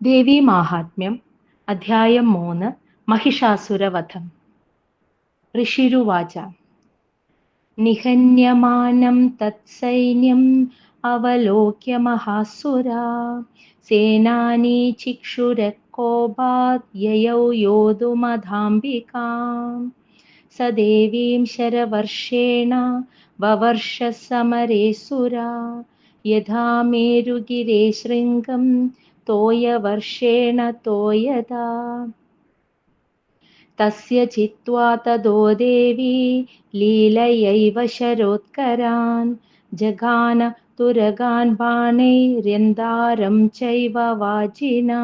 ദേവീ മാഹാത്മ്യം അധ്യായം മൂന്ന് മഹിഷാസുരവധം. ഋഷിരുവാച നിഹന്യമാനം തത്സൈന്യം അവലോക്യ മഹാസുര സേനാനി ചിക്ഷുരക്കോപാദ്യയൗ യോധുമധാംബികാം സ ദേവീം ശരവർഷേണ വവർഷ സമരേ സുര യഥാ മേരുഗിരേ ശൃംഗം तोयवर्षेण तोयदा। तस्य चित्वा तदो देवी लीलयैव शरोत्करान्। जगान तुरगान् बाणैर्यन्दारं चैव वाजिना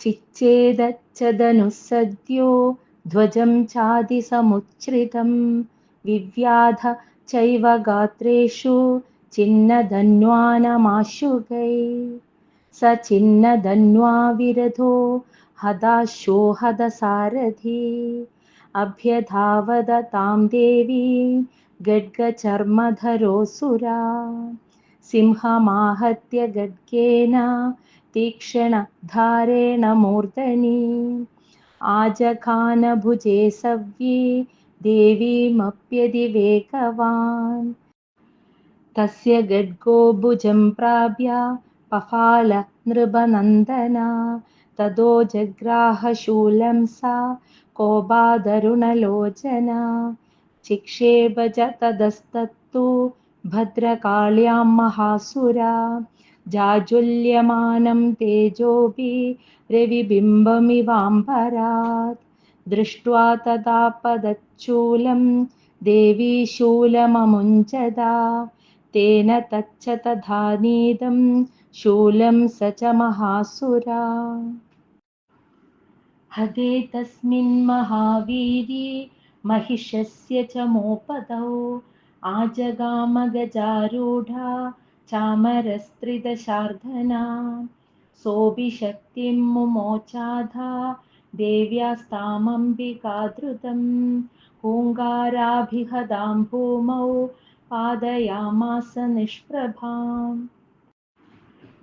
चिच्चेदच्छदनुसद्यो ध्वजं चादिसमुच्छ्रितं विव्याध चैव गात्रेषु चिन्नधन्वानमाशुगै स चिन्नधन्वा विरधो हदाशो हदसारथी। अभ्यधावदतां देवी गड्गचर्मधरोऽसुरा सिंहमाहत्य गड्गेन तीक्ष्णधारेण मूर्धनि। आजखानभुजे सव्ये देवीमप्यधिवेगवान् तस्य गड्गो भुजं प्राप्य पफाल नृपनन्दना ततो जग्राहशूलं सा कोपादरुणलोचना चिक्षेप च ततस्तत्तु भद्रकाल्यां महासुरा जाजुल्यमानं तेजोऽपि रविबिम्बमिवाम्बरात् दृष्ट्वा तदा पदच्छूलं देवी शूलममुञ्चदा तेन तच्च तथानीदं शूलं स च महासुरा हदे तस्मिन् महावीर्ये महिषस्य च मोपदौ आजगामगजारूढा चामरस्त्रिदशार्धना सोऽपि शक्तिं मुमोचाधा देव्यास्तामम्बिकाधृतं हूङ्गाराभिहदां भूमौ पादयामास निष्प्रभाम्।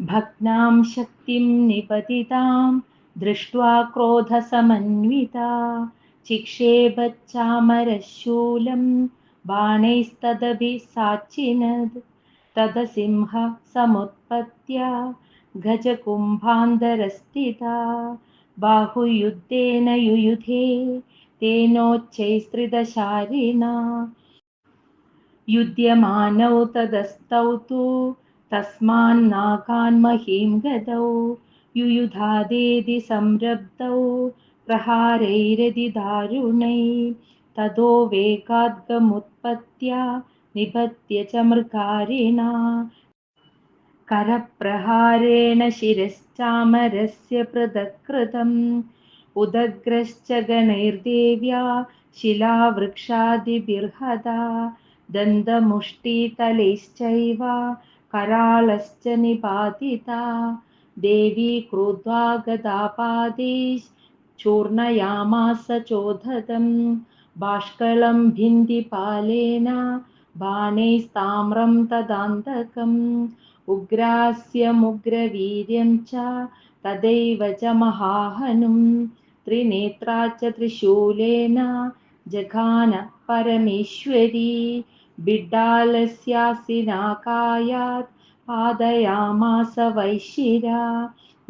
भग्नां शक्तिं निपतितां दृष्ट्वा क्रोधसमन्विता। चिक्षेपच्चामरशूलं बाणैस्तदभिसाचिनद् तदसिंह समुत्पत्य गजकुम्भान्तरस्थिता। बाहुयुद्धेन युयुधे तेनोच्चैस्त्रिदशारिणा युध्यमानौ तदस्तौ तु तस्मान्नागान्महीं गदौ युयुधादेदि संरब्धौ प्रहारैरधिदारुणै ततो वेगाद्गमुत्पत्य निपत्य च मृगारिणा करप्रहारेण शिरश्चामरस्य पृथक्कृतम् उदग्रश्च गणैर्देव्या शिलावृक्षादिभिर्हदा दन्तमुष्टितलैश्चैव करालश्च निपातिता। देवी क्रुद्ध्वा गदापादैश्चूर्णयामास चोधतं बाष्कलं भिन्दिपालेन बाणैस्ताम्रं तदान्तकम्। उग्रास्यमुग्रवीर्यं च तदैव च महाहनुं त्रिनेत्रा च त्रिशूलेन जघान परमेश्वरी बिड्डालस्यासिनाकायात् पादयामास वैशिरा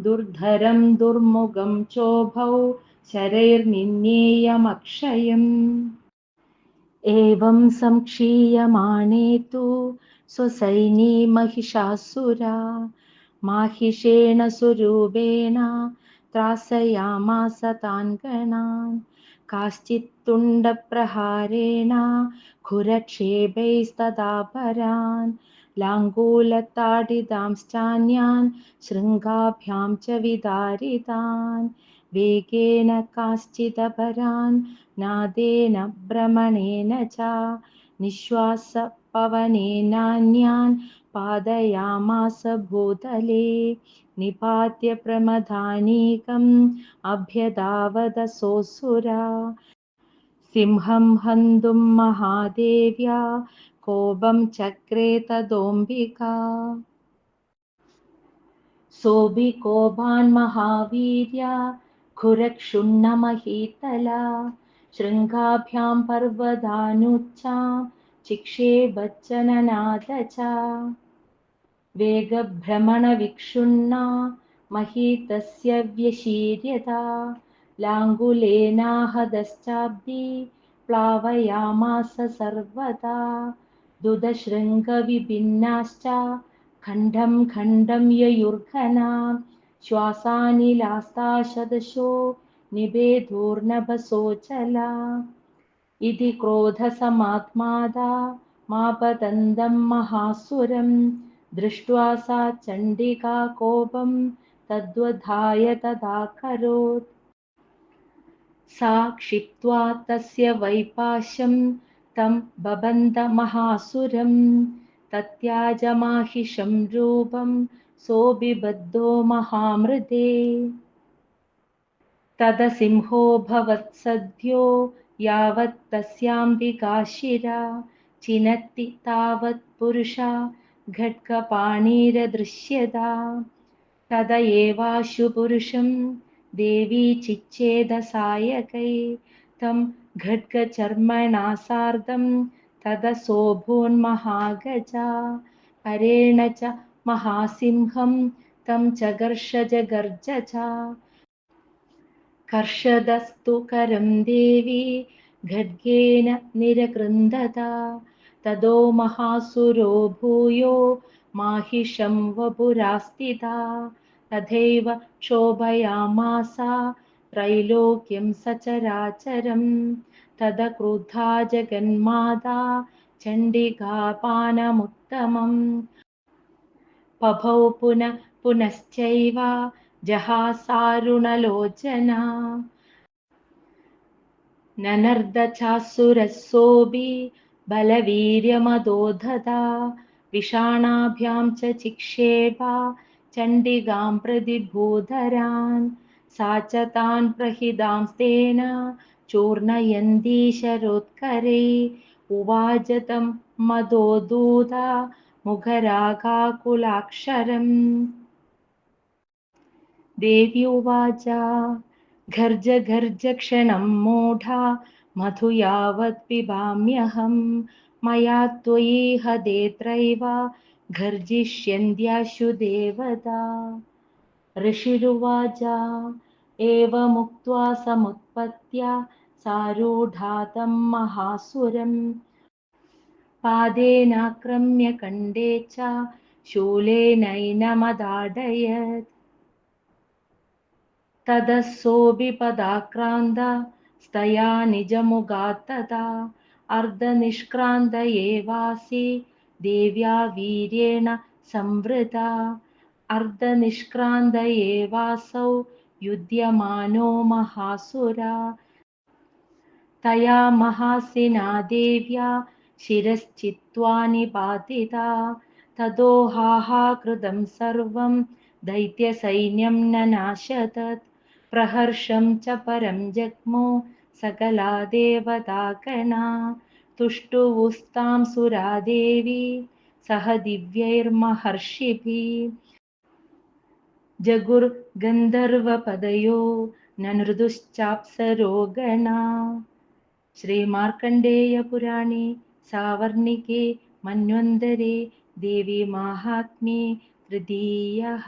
दुर्धरं दुर्मुखं चोभौ शरैर्निन्येयमक्षयम् एवं संक्षीयमाणे तु स्वसैनी महिषासुरा माहिषेण स्वरूपेण त्रासयामास तान् गणान् കാശ്ചിത്തുണ്ടപ്രഹാരേണ ഖുരക്ഷേപൈസ്തദാ പരാൻ. ലാങ്കൂലത്താടിതാംശ്ചാന്യാൻ ശൃംഗാഭ്യാം ച വിദാരിതാൻ. വേഗേന കാശ്ചിതപരാൻ നാദേന ഭ്രമണേന ച. നിശ്വാസ പവനേനാന്യാൻ पादयामास भूतले निपात्य प्रमदानीकम् अभ्यधावदसोऽसुरा सिंहं हन्तुं महादेव्या, कोपं चक्रे तदोऽम्बिका। सोऽभिकोपान्महावीर्या खुरक्षुण्णमहीतला शृङ्गाभ्यां पर्वदानुच्चां चिक्षेबच्चननाद च वेगभ्रमणविक्षुण्णा महीतस्य व्यशीर्यता लाङ्गुलेनाहदश्चाब्दी प्लावयामास सर्वदा दुदशृङ्गविभिन्नाश्च खण्डं खण्डं ययुर्घना श्वासानिलास्ताशदशो निबेधोर्नभसोचला इति क्रोधसमात्मादा मापतन्दं महासुरं। दृष्ट्वा सा चण्डिका कोपं तद्वधाय तदाकरोत्। सा क्षिप्त्वा तस्य वैपाश्यं तं बबन्धमहासुरं तत्याजमाहिषं रूपं सोऽबिबद्धो महामृदे। तदसिंहो भवत्सद्यो यावत् तस्याम्बिकाशिरा चिनत्ति तावत् पुरुषा घट्कपाणिरदृश्यता तद एवाशुपुरुषं देवी चिच्छेदसायकै तं घड्गचर्मणा सार्धं तदसोऽभून्महागजा परेण च महासिंहं तं च गर्षजगर्ज च कर्षदस्तु करं देवी खड्गेन निरकृन्दता। तदो महासुरो भूयो माहिषं वपुरास्तिता तथैव क्षोभयामासा त्रैलोक्यं सचराचरं। तदक्रुद्धा जगन्माता चण्डिकापानमुत्तमम्। पभौ पुनः पुनश्चैव जहासारुणलोचना ननर्दचासुरसोऽपि बलवीर्यमदोधदा विषाणाभ्यां च चिक्षेपा चण्डिकां प्रतिभूधरान् सा च तान् प्रहिदांस्तेन चूर्णयन्ती शरोत्करे उवाच तं मदोदूता मुखरागाकुलाक्षरम् देवी उवाच गर्ज गर्ज क्षणं मूढा मधु यावत् पिबाम्यहं मया त्वयि हदेत्रैव गर्जिष्यन्त्याशु देवता ऋषिरुवाच एवमुक्त्वा समुत्पत्य सारूढा तं महासुरम् पादेनाक्रम्य कण्डे च शूलेनैनमदाडयत् തതസോപി പദാക്രാന്ത സ്ഥയാ നിജമുഖാത്തതാ അർദ്ധനിഷ്ക്രാന്ത ഏവാസി ദേവ്യാ വീര്യേണ സംവൃത. അർദ്ധനിഷ്ക്രാന്ത ഏവാസൗ യുധ്യമാനോ മഹാസുര. തയാ മഹാസിനാ ദേവ്യാ ശിരശ്ചിത്വാ നിപാതിത തദോ ഹാഹാകൃതം സർവം ദൈത്യസൈന്യം നനാശതത് प्रहर्षं च परं जग्मो सकला देवतागणा तुष्टुवुस्तां सुरादेवी सह दिव्यैर्महर्षिभिः। जगुर्गन्धर्वपदयो ननृदुश्चाप्सरो गणा श्रीमार्कण्डेयपुराणे सावर्णिके मन्वन्तरे देवी माहात्म्ये तृतीयः